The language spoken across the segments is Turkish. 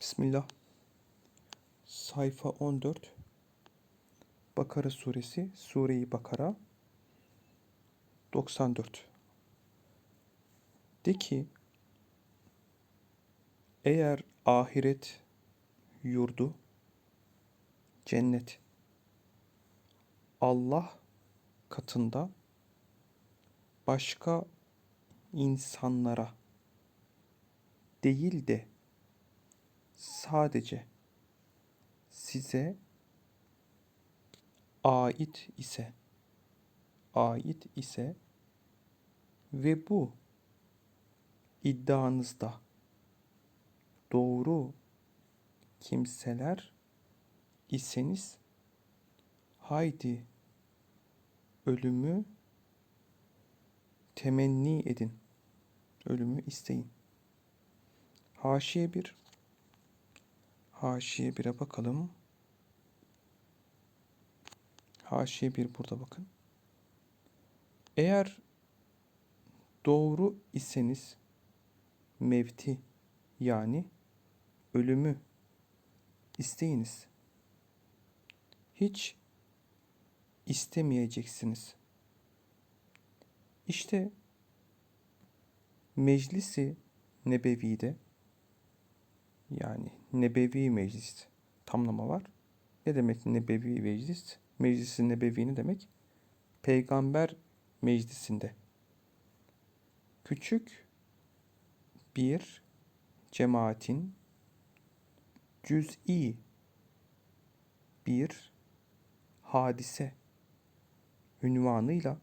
Bismillah. Sayfa 14. Bakara suresi, Sure-i Bakara 94. De ki, eğer ahiret yurdu, cennet, Allah katında başka insanlara değil de sadece size ait ise ait ise ve bu iddianızda doğru kimseler iseniz haydi ölümü temenni edin. Ölümü isteyin. Haşiye bir Haşiye 1'e bakalım. Haşiye 1 burada bakın. Eğer doğru iseniz mevti yani ölümü isteyiniz. Hiç istemeyeceksiniz. İşte meclisi Nebevi'de yani Nebevi Meclis tamlama var. Ne demek Nebevi Meclis? Meclisi Nebevi ne demek? Peygamber meclisinde küçük bir cemaatin cüz'i bir hadise ünvanıyla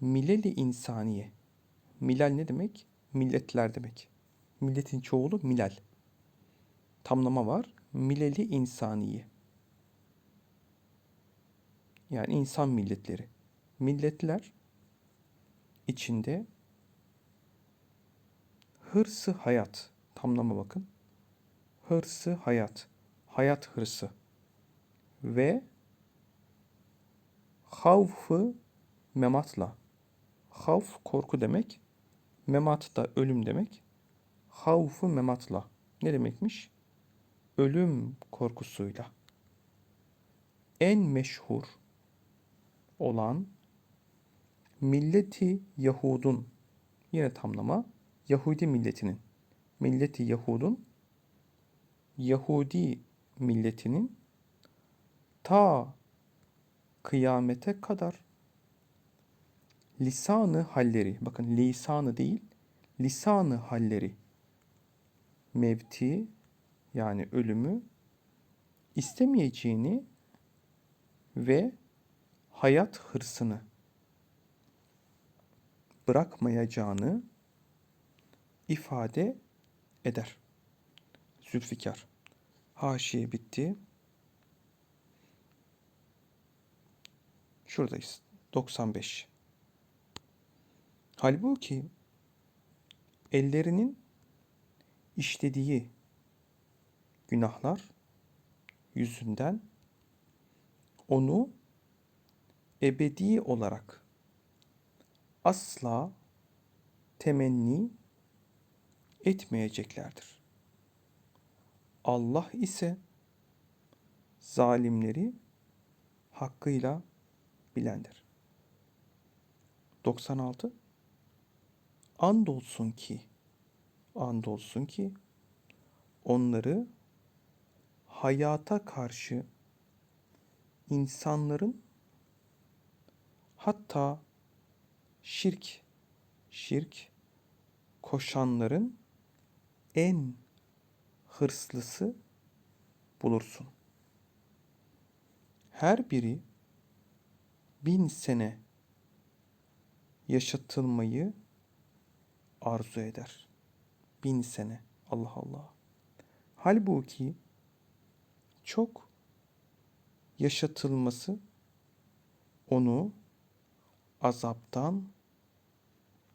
Mileli insaniye. Milal ne demek? Milletler demek. Milletin çoğulu milal. Tamlama var. Mileli insaniye. Yani insan milletleri. Milletler içinde hırsı hayat. Tamlama bakın. Hırsı hayat. Hayat hırsı. Ve havfı mematla. Havf korku demek. Memat da ölüm demek. Havfu mematla. Ne demekmiş? Ölüm korkusuyla. En meşhur olan milleti Yahud'un yine tamlama Yahudi milletinin milleti Yahud'un Yahudi milletinin ta kıyamete kadar lisanı halleri bakın lisanı değil lisanı halleri mevti yani ölümü istemeyeceğini ve hayat hırsını bırakmayacağını ifade eder. Zülfikar. Haşiye bitti. Şuradayız. 95. Halbuki ellerinin işlediği günahlar yüzünden onu ebedi olarak asla temenni etmeyeceklerdir. Allah ise zalimleri hakkıyla bilendir. 96 Andolsun ki andolsun ki onları hayata karşı insanların hatta şirk şirk koşanların en hırslısı bulursun. Her biri bin sene yaşatılmayı arzu eder. Bin sene. Allah Allah. Halbuki çok yaşatılması onu azaptan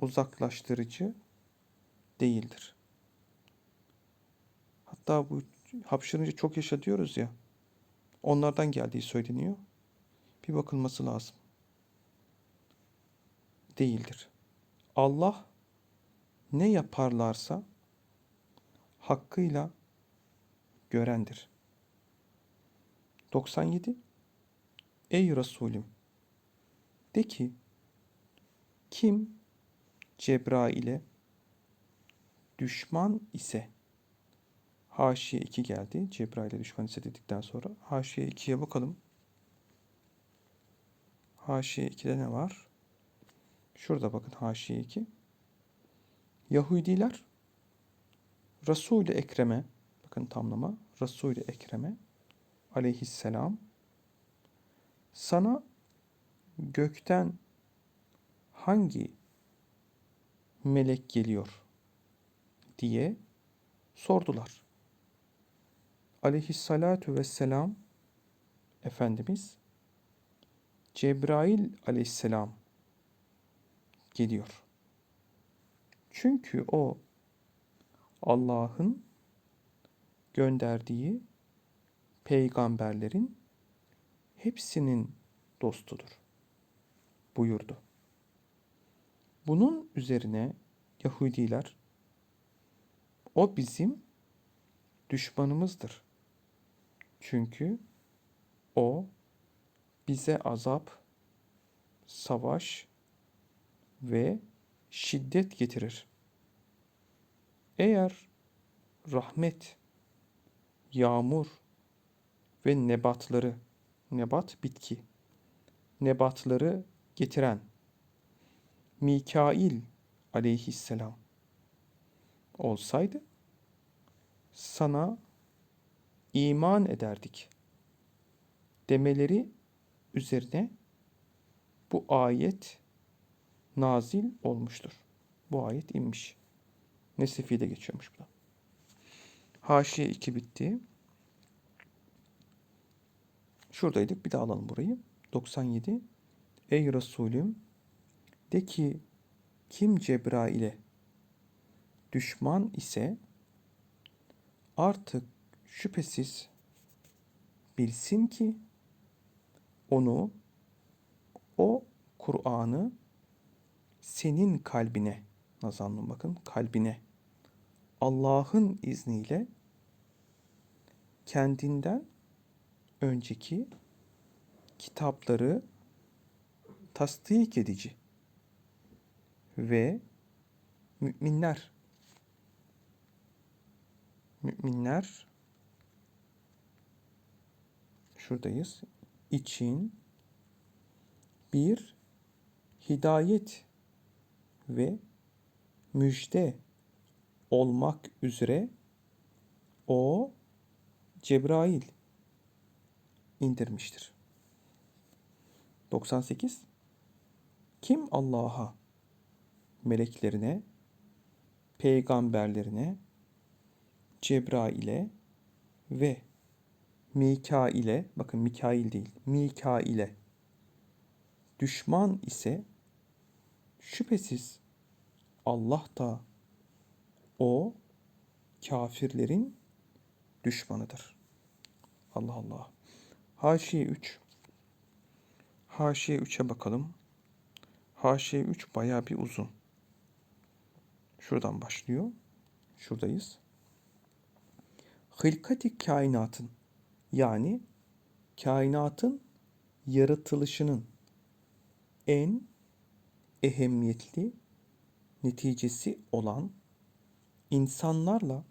uzaklaştırıcı değildir. Hatta bu hapşırınca çok yaşa diyoruz ya. Onlardan geldiği söyleniyor. Bir bakılması lazım. Değildir. Allah ne yaparlarsa hakkıyla görendir. 97. Ey Resulüm de ki kim Cebrail'e düşman ise Haşiye 2 geldi. Cebrail'e düşman ise dedikten sonra Haşiye 2'ye bakalım. Haşiye 2'de ne var? Şurada bakın Haşiye 2. Yahudiler Resul-i Ekrem'e bakın tamlama Resul-i Ekrem'e aleyhisselam sana gökten hangi melek geliyor diye sordular. Aleyhissalatu vesselam Efendimiz Cebrail aleyhisselam geliyor. Çünkü o Allah'ın gönderdiği peygamberlerin hepsinin dostudur buyurdu. Bunun üzerine Yahudiler o bizim düşmanımızdır. Çünkü o bize azap, savaş ve şiddet getirir. Eğer rahmet, yağmur ve nebatları, nebat bitki, nebatları getiren Mikail aleyhisselam olsaydı sana iman ederdik demeleri üzerine bu ayet nazil olmuştur. Bu ayet inmiş. Nesefi'de geçiyormuş bu da. Haşiye 2 bitti. Şuradaydık. Bir daha alalım burayı. 97. Ey Resulüm de ki kim Cebrail'e düşman ise artık şüphesiz bilsin ki onu o Kur'an'ı senin kalbine nazanlı bakın kalbine Allah'ın izniyle kendinden önceki kitapları tasdik edici ve müminler müminler şuradayız için bir hidayet ve müjde olmak üzere o Cebrail indirmiştir. 98 Kim Allah'a, meleklerine, peygamberlerine, Cebrail'e ve Mikail'e, bakın Mikail değil, Mikail'e düşman ise şüphesiz Allah da o kafirlerin düşmanıdır. Allah Allah. Haşiye 3. Haşiye 3'e bakalım. Haşiye 3 baya bir uzun. Şuradan başlıyor. Şuradayız. Hılkati kainatın yani kainatın yaratılışının en ehemmiyetli neticesi olan insanlarla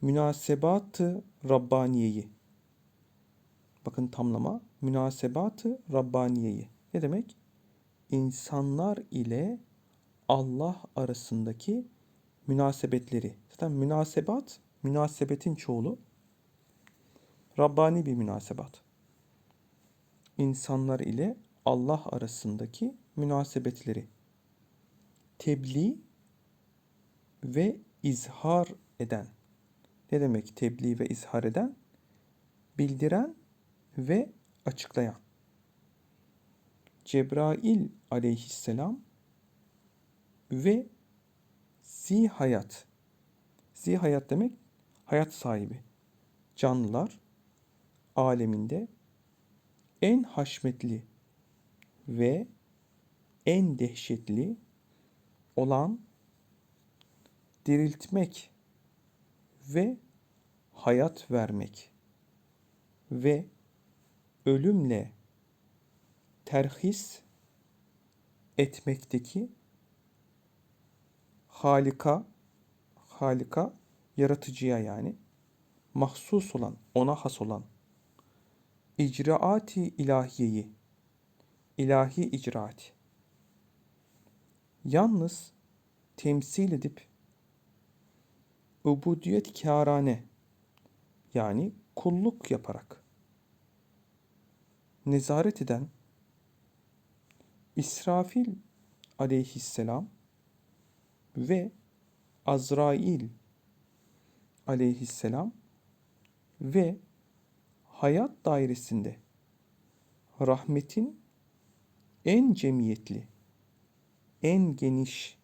münasebatı Rabbaniyeyi. Bakın tamlama münasebatı Rabbaniyeyi. Ne demek? İnsanlar ile Allah arasındaki münasebetleri. Zaten münasebat, münasebetin çoğulu Rabbani bir münasebat. İnsanlar ile Allah arasındaki münasebetleri tebliğ ve izhar eden. Ne demek tebliğ ve izhar eden? Bildiren ve açıklayan. Cebrail aleyhisselam ve zihayat. Zihayat demek hayat sahibi. Canlılar aleminde en haşmetli ve en dehşetli olan diriltmek ve hayat vermek ve ölümle terhis etmekteki Halika, Halika yaratıcıya yani mahsus olan, ona has olan icraati ilahiyeyi, ilahi icraat. Yalnız temsil edip ubudiyet kârane yani kulluk yaparak. Nezaret eden İsrafil aleyhisselam ve Azrail aleyhisselam ve hayat dairesinde rahmetin en cemiyetli, en geniş,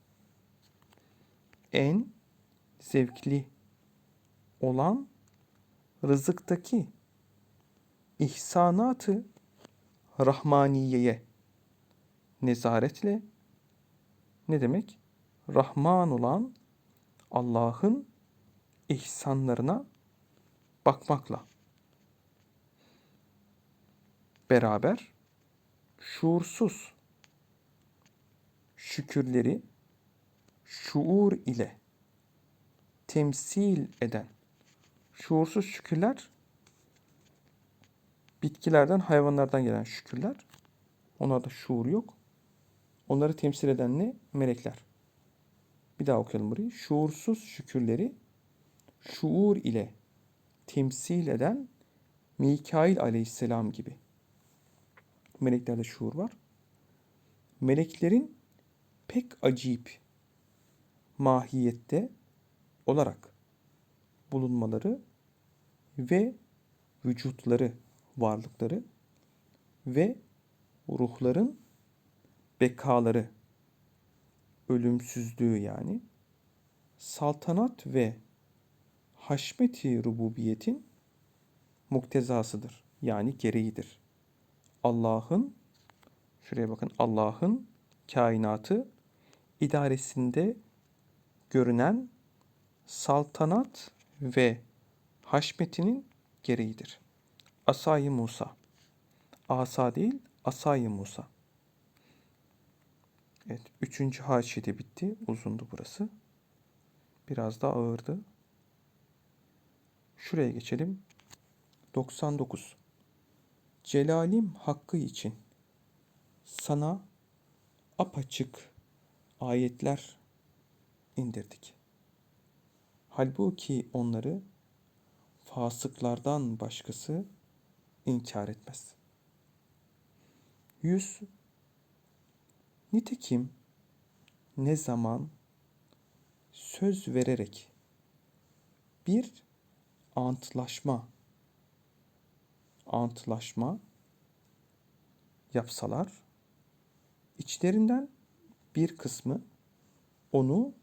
en zevkli olan rızıktaki ihsanatı rahmaniyeye nezaretle ne demek? Rahman olan Allah'ın ihsanlarına bakmakla beraber şuursuz şükürleri şuur ile temsil eden şuursuz şükürler bitkilerden hayvanlardan gelen şükürler onlarda şuur yok. Onları temsil eden ne? Melekler. Bir daha okuyalım burayı. Şuursuz şükürleri şuur ile temsil eden Mikail aleyhisselam gibi. Meleklerde şuur var. Meleklerin pek acayip mahiyette olarak bulunmaları ve vücutları, varlıkları ve ruhların bekaları, ölümsüzlüğü yani, saltanat ve haşmeti rububiyetin muktezasıdır. Yani gereğidir. Allah'ın, şuraya bakın, Allah'ın kainatı idaresinde görünen saltanat ve haşmetinin gereğidir. Asay-ı Musa. Asa değil, Asay-ı Musa. Evet, üçüncü haşiyede bitti. Uzundu burası. Biraz da ağırdı. Şuraya geçelim. 99. Celalim hakkı için sana apaçık ayetler indirdik. Halbuki onları fasıklardan başkası inkar etmez. 100 Nitekim ne zaman söz vererek bir antlaşma antlaşma yapsalar içlerinden bir kısmı onu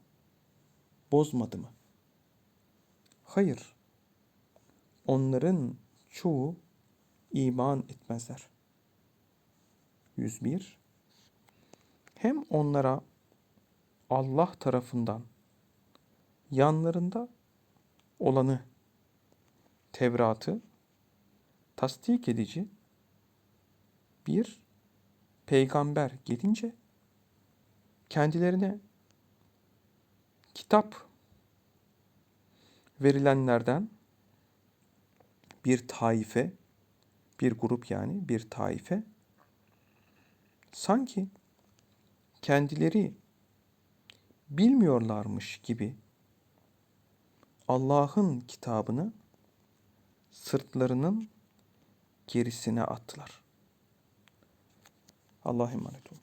bozmadı mı? Hayır. Onların çoğu iman etmezler. 101 hem onlara Allah tarafından yanlarında olanı Tevrat'ı tasdik edici bir peygamber gelince kendilerine kitap verilenlerden bir taife, bir grup yani bir taife sanki kendileri bilmiyorlarmış gibi Allah'ın kitabını sırtlarının gerisine attılar. Allah'a emanet olun.